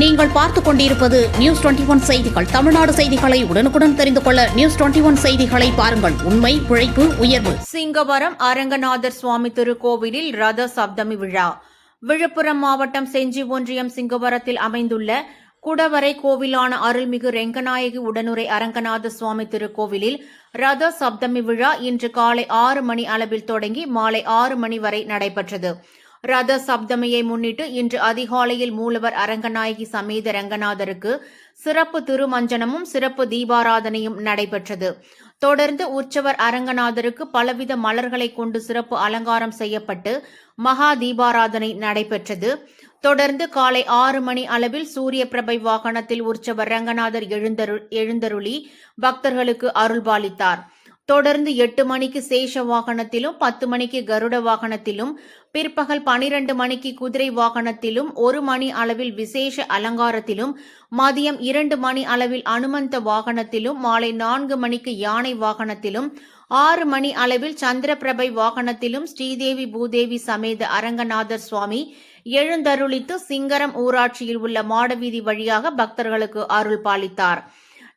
நீங்கள் பார்த்துக் கொண்டிருப்பது நியூஸ் டுவெண்டி ஒன் செய்திகள். தமிழ்நாடு செய்திகளை உடனுக்குடன் தெரிந்து கொள்ள நியூஸ் டுவெண்டி ஒன் செய்திகளை பாருங்கள். உண்மை உழைப்பு உயர்வு. சிங்கவரம் அரங்கநாதர் சுவாமி திருக்கோவிலில் ரத சப்தமி விழா. விழுப்புரம் மாவட்டம் செஞ்சி ஒன்றியம் சிங்கவரத்தில் அமைந்துள்ள குடவரை கோவிலான அருள்மிகு ரெங்கநாயகி உடனுரை அரங்கநாத சுவாமி திருக்கோவிலில் ரத சப்தமி விழா இன்று காலை ஆறு மணி அளவில் தொடங்கி மாலை ஆறு மணி வரை நடைபெற்றது. ரத சப்தமியை முன்னிட்டு இன்று அதிகாலையில் மூலவர் அரங்கநாயகி சமேத ரங்கநாதருக்கு சிறப்பு திருமஞ்சனமும் சிறப்பு தீபாராதனையும் நடைபெற்றது. தொடர்ந்து உற்சவர் அரங்கநாதருக்கு பலவித மலர்களை கொண்டு சிறப்பு அலங்காரம் செய்யப்பட்டு மகா தீபாராதனை நடைபெற்றது. தொடர்ந்து காலை ஆறு மணி அளவில் சூரிய பிரபை வாகனத்தில் உற்சவர் ரங்கநாதர் எழுந்தரு எழுந்தருளி பக்தர்களுக்கு அருள்பாலித்தார். தொடர்ந்து எட்டு மணிக்கு சேஷ வாகனத்திலும் பத்து மணிக்கு கருட வாகனத்திலும் பிற்பகல் பனிரெண்டு மணிக்கு குதிரை வாகனத்திலும் ஒரு மணி அளவில் விசேஷ அலங்காரத்திலும் மதியம் இரண்டு மணி அளவில் அனுமந்த வாகனத்திலும் மாலை நான்கு மணிக்கு யானை வாகனத்திலும் ஆறு மணி அளவில் சந்திரபிரபை வாகனத்திலும் ஸ்ரீதேவி பூதேவி சமேத அரங்கநாதர் சுவாமி எழுந்தருளித்து சிங்கரம் ஊராட்சியில் உள்ள மாடவீதி வழியாக பக்தர்களுக்கு அருள் பாலித்தார்.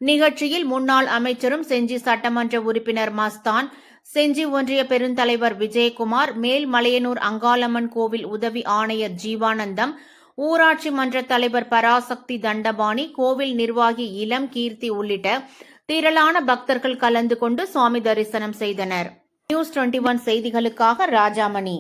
நிகழ்ச்சியில் முன்னாள் அமைச்சரும் செஞ்சி சட்டமன்ற உறுப்பினர் மஸ்தான் செஞ்சி ஒன்றிய பெருந்தலைவர் விஜயகுமார் மேல்மலையனூர் அங்காளம்மன் கோவில் உதவி ஆணையர் ஜீவானந்தம் ஊராட்சி மன்ற தலைவர் பராசக்தி தண்டபாணி கோவில் நிர்வாகி இளம் கீர்த்தி உள்ளிட்ட திரளான பக்தர்கள் கலந்து கொண்டு சுவாமி தரிசனம் செய்தனர். நியூஸ் டுவெண்டி ஒன் செய்திகளுக்காக ராஜாமணி.